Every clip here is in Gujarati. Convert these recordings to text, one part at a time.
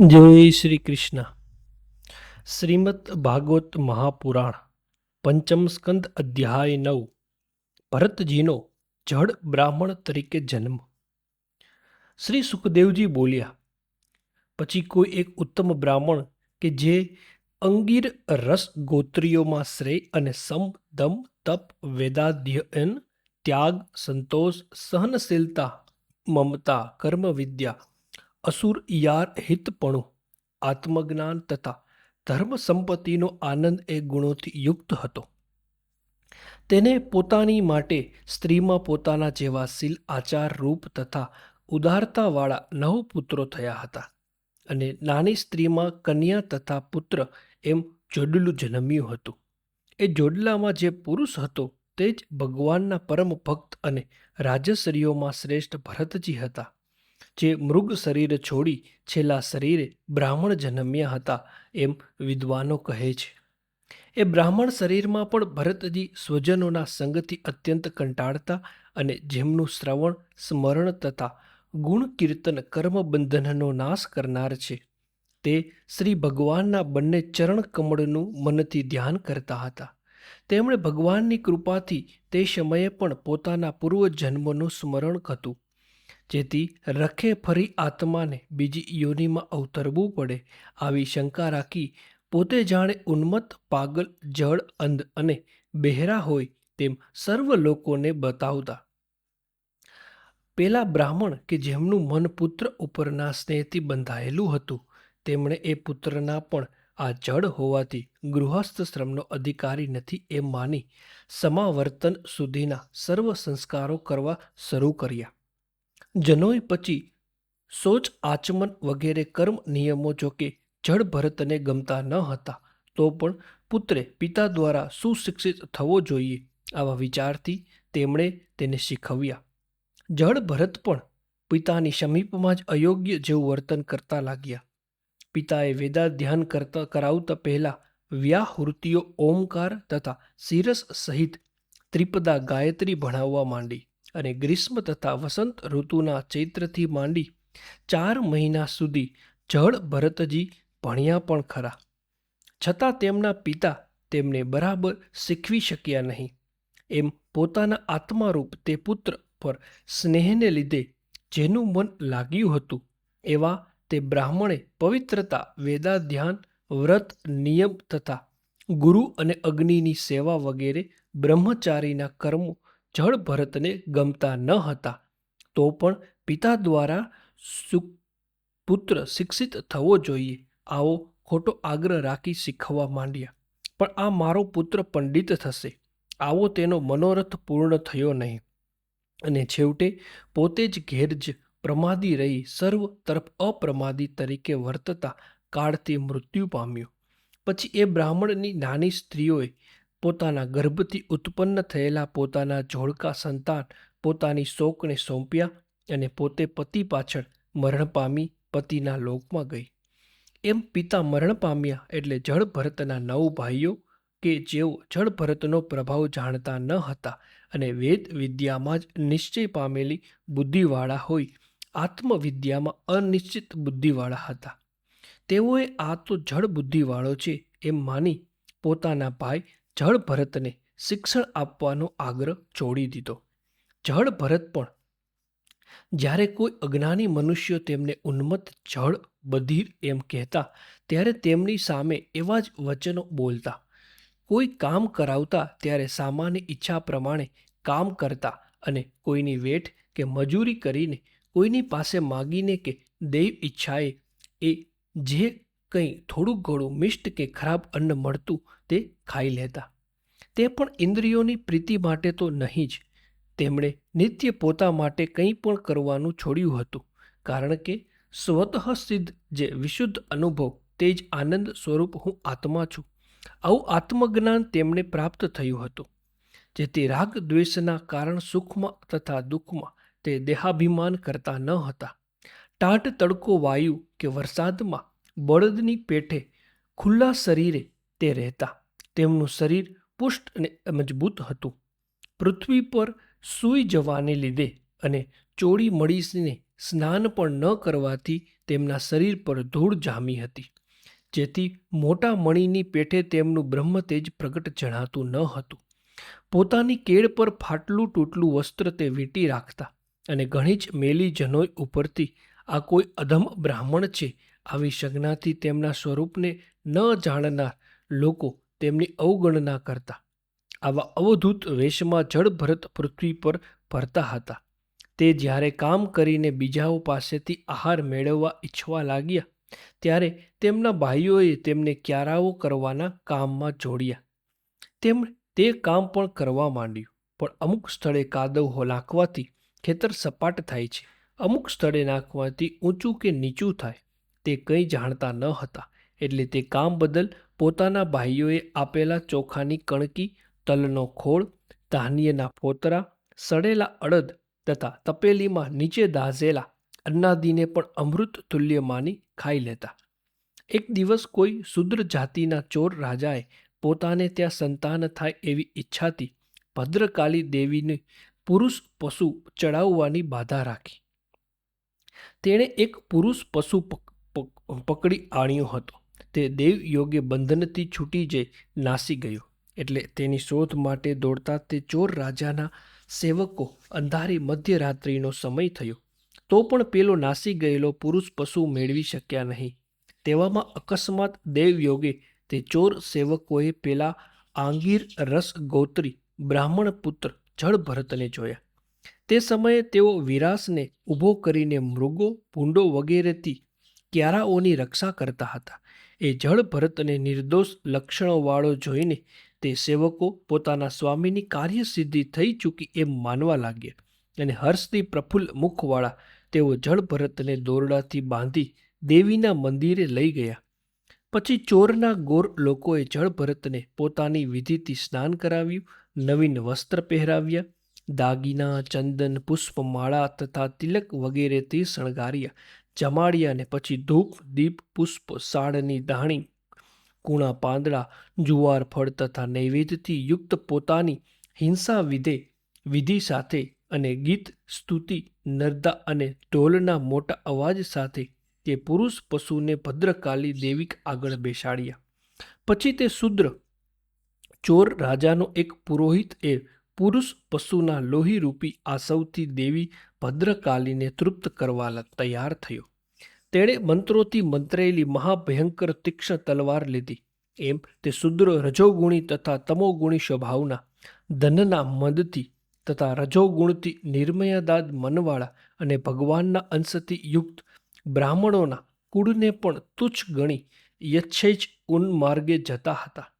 જય શ્રી કૃષ્ણ. શ્રીમદ ભાગવત મહાપુરાણ, પંચમ સ્કંદ અધ્યાય નવ, ભરતજીનો જડ બ્રાહ્મણ તરીકે જન્મ. શ્રી સુખદેવજી બોલ્યા, પછી કોઈ એક ઉત્તમ બ્રાહ્મણ કે જે અંગીર રસ ગોત્રીઓમાં શ્રેય અને સમ, દમ, તપ વેદાધ્યયન ત્યાગ, સંતોષ, સહનશીલતા, મમતા કર્મ વિદ્યા અસુર યાર હિતપણું, આત્મજ્ઞાન તથા ધર્મ સંપત્તિનો આનંદ એ ગુણોથી યુક્ત હતો. તેને પોતાની માટે સ્ત્રીમાં પોતાના જેવા શીલ, આચાર, રૂપ તથા ઉદારતાવાળા નવ પુત્રો થયા હતા અને નાની સ્ત્રીમાં કન્યા તથા પુત્ર એમ જોડલું જન્મ્યું હતું. એ જોડલામાં જે પુરુષ હતો તે જ ભગવાનના પરમ ભક્ત અને રાજશ્રીઓમાં શ્રેષ્ઠ ભરતજી હતા. જે મૃગ શરીર છોડી છેલ્લા શરીરે બ્રાહ્મણ જન્મ્યા હતા એમ વિદ્વાનો કહે છે. એ બ્રાહ્મણ શરીરમાં પણ ભરતજી સ્વજનોના સંગથી અત્યંત કંટાળતા અને જેમનું શ્રવણ, સ્મરણ તથા ગુણ કીર્તન કર્મબંધનનો નાશ કરનાર છે. તે શ્રી ભગવાનના બંને ચરણ કમળનું મનથી ધ્યાન કરતા હતા. તેમણે ભગવાનની કૃપાથી તે સમયે પણ પોતાના પૂર્વજન્મનું સ્મરણ હતું. જેથી રખે ફરી આત્માને બીજી યોનિમાં અવતરવું પડે આવી શંકા રાખી પોતે જાણે ઉન્મત્ત, પાગલ, જળ, અંધ અને બહેરા હોય તેમ સર્વ લોકોને બતાવતા. પેલા બ્રાહ્મણ કે જેમનું મન પુત્ર ઉપરના સ્નેહથી બંધાયેલું હતું, તેમણે એ પુત્રના પણ આ જડ હોવાથી ગૃહસ્થ શ્રમનો અધિકારી નથી એમ માની સમાવર્તન સુધીના સર્વ સંસ્કારો કરવા શરૂ કર્યા. જનોય પછી શોચ આચમન વગેરે કર્મ નિયમો જો કે જડ ભરતને ગમતા ન હતા, તો પણ પુત્રે પિતા દ્વારા સુશિક્ષિત થવો જોઈએ આવા વિચારથી તેમણે તેને શીખવ્યા. જળ ભરત પણ પિતાની સમીપમાં જ અયોગ્ય જેવું વર્તન કરતા લાગ્યા. પિતાએ વેદા ધ્યાન કરતા કરાવતા પહેલાં વ્યાહૃતિઓ ઓમકાર તથા શિરસ સહિત ત્રિપદા ગાયત્રી ભણાવવા માંડી. અને ગ્રીષ્મ તથા વસંત ઋતુના ચૈત્રથી માંડી ચાર મહિના સુધી જળ ભરતજી ભણ્યા પણ ખરા. છતાં તેમના પિતા તેમને બરાબર શીખવી શક્યા નહીં. એમ પોતાના આત્મારૂપ તે પુત્ર પર સ્નેહને લીધે જેનું મન લાગ્યું હતું, એવા તે બ્રાહ્મણે પવિત્રતા, વેદાધ્યાન, વ્રત, નિયમ તથા ગુરુ અને અગ્નિની સેવા વગેરે બ્રહ્મચારીના કર્મો જળ ભરતને ગમતા ન હતા. તો પણ પિતા દ્વારા પુત્ર શિક્ષિત થવો જોઈએ. આવો ખોટો આગ્રહ રાખી શીખવવા માંડ્યા. પણ આ મારો પુત્ર પંડિત થશે. આવો તેનો મનોરથ પૂર્ણ થયો નહીં. અને છેવટે પોતે જ ઘેર જ પ્રમાદી રહી સર્વ તરફ અપ્રમાદી તરીકે વર્તતા કાળથી મૃત્યુ પામ્યો. પછી એ બ્રાહ્મણની નાની સ્ત્રીઓએ પોતાના ગર્ભથી ઉત્પન્ન થયેલા પોતાના જોડકા સંતાન પોતાની શોકને સોંપ્યા અને પોતે પતિ પાછળ મરણ પામી પતિના લોકમાં ગઈ. એમ પિતા મરણ પામ્યા એટલે જળ ભરતના નવ ભાઈઓ કે જેઓ જળ ભરતનો પ્રભાવ જાણતા ન હતા અને વેદ વિદ્યામાં જ નિશ્ચય પામેલી બુદ્ધિવાળા હોય, આત્મવિદ્યામાં અનિશ્ચિત બુદ્ધિવાળા હતા. તેઓએ આ તો જળ બુદ્ધિવાળો છે એમ માની પોતાના ભાઈ જળ ભરતને શિક્ષણ આપવાનો આગ્રહ છોડી દીધો. જળ ભરત પણ, જ્યારે કોઈ અજ્ઞાની મનુષ્યો તેમને ઉન્મત્ત જળ બધીર એમ કહેતા, ત્યારે તેમની સામે એવા જ વચનો બોલતા. કોઈ કામ કરાવતા ત્યારે સામાન્ય ઈચ્છા પ્રમાણે કામ કરતા અને કોઈની વેઠ કે મજૂરી કરીને કોઈની પાસે માગીને કે દૈવ ઈચ્છાએ એ જે કંઈ થોડું ઘણું મિષ્ટ કે ખરાબ અન્ન મળતું તે ખાઈ લેતા. તે પણ ઇન્દ્રિયોની પ્રીતિ માટે તો નહીં જ. તેમણે નિત્ય પોતા માટે કંઈ પણ કરવાનું છોડ્યું હતું, કારણ કે સ્વતઃ સિદ્ધ જે વિશુદ્ધ અનુભવ તે જ આનંદ સ્વરૂપ હું આત્મા છું. આવું આત્મજ્ઞાન તેમને પ્રાપ્ત થયું હતું, જેથી રાગ દ્વેષના કારણ સુખમાં તથા દુઃખમાં તે દેહાભિમાન કરતા ન હતા. ટાટ તડકો વાયુ કે વરસાદમાં બળદની પેઠે ખુલ્લા શરીરે તે રહેતા. તેમનું શરીર પુષ્ટ અને મજબૂત હતું. પૃથ્વી પર સૂઈ જવાને લીધે અને ચોળી મળીને સ્નાન પણ ન કરવાથી તેમના શરીર પર ધૂળ જામી હતી. જેથી મોટા મણીની પેઠે તેમનું બ્રહ્મતેજ પ્રગટ જણાતું ન હતું. પોતાની કેળ પર ફાટલું તૂટલું વસ્ત્ર તે વીંટી રાખતા અને ઘણી જ મેલી જનોય ઉપરથી આ કોઈ અધમ બ્રાહ્મણ છે આવી સંજ્ઞાથી તેમના સ્વરૂપને ન જાણનાર લોકો તેમની અવગણના કરતા. આવા અવધૂત વેશમાં જળભરત પૃથ્વી પર ભરતા હતા. તે જ્યારે કામ કરીને બીજાઓ પાસેથી આહાર મેળવવા ઈચ્છવા લાગ્યા, ત્યારે તેમના ભાઈઓએ તેમને ક્યારાઓ કરવાના કામમાં જોડ્યા. તેમણે તે કામ પણ કરવા માંડ્યું, પણ અમુક સ્થળે કાદવ નાખવાથી ખેતર સપાટ થાય છે. અમુક સ્થળે નાખવાથી ઊંચું કે નીચું થાય. તે કંઈ જાણતા ન હતા, એટલે તે કામ બદલ પોતાના ભાઈઓએ આપેલા ચોખાની કણકી, તલનો ખોળ, ધાન્યના ફોતરા, સડેલા અડદ તથા તપેલીમાં નીચે દાઝેલા અન્નાદીને પણ અમૃત તુલ્ય માની ખાઈ લેતા. એક દિવસ કોઈ શુદ્ર જાતિના ચોર રાજાએ પોતાને ત્યાં સંતાન થાય એવી ઈચ્છાથી ભદ્રકાલી દેવીને પુરુષ પશુ ચડાવવાની બાધા રાખી. તેણે એક પુરુષ પશુ પકડી આણ્યો હતો. તે દેવ યોગે બંધનથી છૂટી જઈ નાસી ગયો. એટલે તેની શોધ માટે દોડતા તે ચોર રાજાના સેવકો અંધારી મધ્યરાત્રિનો સમય થયો. તો પણ પેલો નાસી ગયેલો પુરુષ પશુ મેળવી શક્યા નહીં. તેવામાં અકસ્માત દેવ યોગે તે ચોર સેવકોએ પેલા આંગીર રસ ગોત્રી બ્રાહ્મણ પુત્ર જળભરતને જોયા. તે સમયે તેઓ વિરાસને ઊભો કરીને મૃગો, ભૂંડો વગેરેથી ક્યારાઓની રક્ષા કરતા હતા. એ જળભરતને નિર્દોષ લક્ષણોવાળો જોઈને તે સેવકો પોતાના સ્વામીની કાર્યસિદ્ધિ થઈ ચૂકી એમ માનવા લાગ્યા અને હર્ષથી પ્રફુલ્લ મુખવાળા તેઓ જળભરતને દોરડાથી બાંધી દેવીના મંદિરે લઈ ગયા. પછી ચોરના ગોર લોકોએ જળભરતને પોતાની વિધિથી સ્નાન કરાવ્યું, નવીન વસ્ત્ર પહેરાવ્યા, દાગીના, ચંદન, પુષ્પમાળા તથા તિલક વગેરેથી શણગાર્યા. જમાડ્યા અને પછી ધૂપ, દીપ, પુષ્પ, સાળની દાણી, કૂણા પાંદડા, જુવાર, ફળ તથા નૈવેદ્યથી યુક્ત પોતાની હિંસા વિધે વિધિ સાથે અને ગીત, સ્તુતિ નર્દા અને ઢોલના મોટા અવાજ સાથે તે પુરુષ પશુને ભદ્રકાલી દેવીક આગળ બેસાડ્યા. પછી તે શુદ્ર ચોર રાજાનો એક પુરોહિત એ પુરુષ પશુના લોહીરૂપી સૌથી દેવી ભદ્રકાલીને તૃપ્ત કરવા તૈયાર થયો. તેણે મંત્રોથી મંત્રેલી મહાભયંકર તીક્ષ્ણ તલવાર લીધી. એમ તે શુદ્ર રજોગુણી તથા તમોગુણી સ્વભાવના, ધનના મદથી તથા રજોગુણથી નિર્મયદાદ મનવાળા અને ભગવાનના અંશથી યુક્ત બ્રાહ્મણોના કુળને પણ તુચ્છ ગણી યચ્છેજ ઉન્માર્ગે જતા હતા.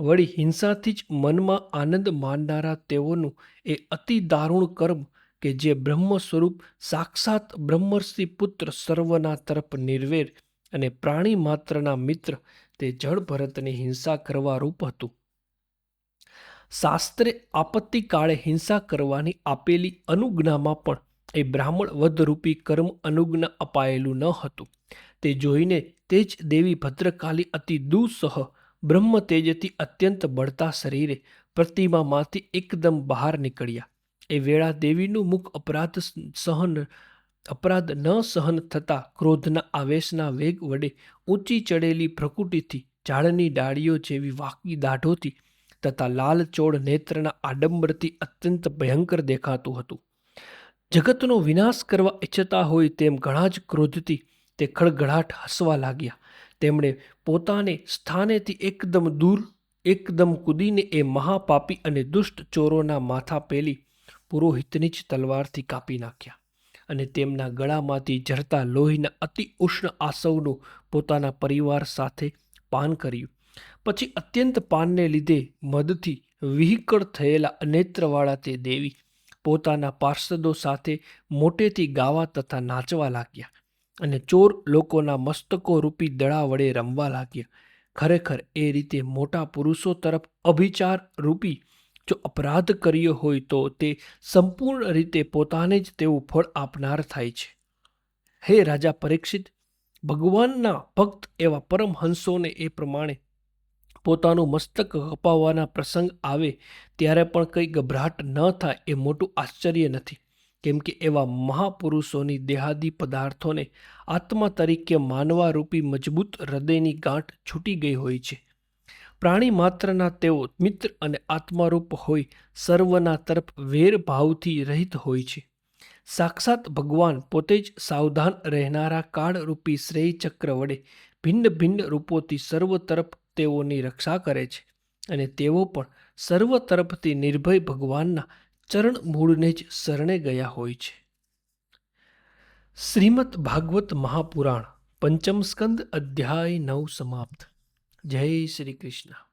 વળી હિંસાથી જ મનમાં આનંદ માનનારા તેઓનું એ અતિ દારૂણ કર્મ કે જે બ્રહ્મ સ્વરૂપ સાક્ષાત બ્રહ્મર્ષિ પુત્ર સર્વના તરફ નિર્વેર અને પ્રાણી માત્રના મિત્ર તે જળભરતની હિંસા કરવા રૂપ હતું. શાસ્ત્રે આપત્તિ કાળે હિંસા કરવાની આપેલી અનુજ્ઞામાં પણ એ બ્રાહ્મણ વધરૂપી કર્મ અનુજ્ઞા અપાયેલું ન હતું. તે જોઈને તે જ દેવી ભદ્રકાલી અતિ દુઃસહ બ્રહ્મ તેજથી અત્યંત બળતા શરીરે પ્રતિમામાંથી એકદમ બહાર નીકળ્યા. એ વેળા દેવીનું મુખ અપરાધ સહન, અપરાધ ન સહન થતા ક્રોધના આવેશના વેગ વડે ઊંચી ચડેલી પ્રકૃતિથી ઝાડની ડાળીઓ જેવી વાકી દાઢોથી તથા લાલ ચોળ નેત્રના આડંબરથી અત્યંત ભયંકર દેખાતું હતું. જગતનો વિનાશ કરવા ઈચ્છતા હોય તેમ ઘણા જ ક્રોધથી તે ખળગળાટ હસવા લાગ્યા. તેમણે પોતાને સ્થાનેથી એકદમ દૂર, એકદમ કૂદીને એ મહાપાપી અને દુષ્ટ ચોરોના માથા પેલી પુરોહિતની જ તલવારથી કાપી નાખ્યા અને તેમના ગળામાંથી ઝરતા લોહીના અતિ ઉષ્ણ આસવનું પોતાના પરિવાર સાથે પાન કર્યું. પછી અત્યંત પાનને લીધે મદથી વિહિકળ થયેલા અનેત્રવાળા તે દેવી પોતાના પાર્ષદો સાથે મોટેથી ગાવા તથા નાચવા લાગ્યા. અને ચોર લોકોના મસ્તકો રૂપી દડા વડે રમવા લાગ્યા. ખરેખર એ રીતે મોટા પુરુષો તરફ અભિચાર રૂપી જો અપરાધ કર્યો હોય તો તે સંપૂર્ણ રીતે પોતાને જ તેવું ફળ આપનાર થાય છે. હે રાજા પરીક્ષિત, ભગવાનના ભક્ત એવા પરમહંસોને એ પ્રમાણે પોતાનું મસ્તક કપાવવાના પ્રસંગ આવે ત્યારે પણ કંઈ ગભરાટ ન થાય એ મોટું આશ્ચર્ય નથી. કેમ કે એવા મહાપુરુષોની દેહાદી પદાર્થોને આત્મા તરીકે માનવા રૂપી મજબૂત હૃદયની ગાંઠ છૂટી ગઈ હોય છે. પ્રાણી માત્રના તેઓ મિત્ર અને આત્મારૂપ હોય સર્વના તરફ વેરભાવથી રહિત હોય છે. સાક્ષાત ભગવાન પોતે જ સાવધાન રહેનારા કાળરૂપી શ્રેય ચક્ર વડે ભિન્ન ભિન્ન રૂપોથી સર્વ તરફ તેઓની રક્ષા કરે છે અને તેઓ પણ સર્વ તરફથી નિર્ભય ભગવાનના ચરણ મૂળને જ શરણે ગયા હોય છે. શ્રીમદ ભાગવત મહાપુરાણ પંચમ સ્કંદ અધ્યાય નવ સમાપ્ત. જય શ્રી કૃષ્ણ.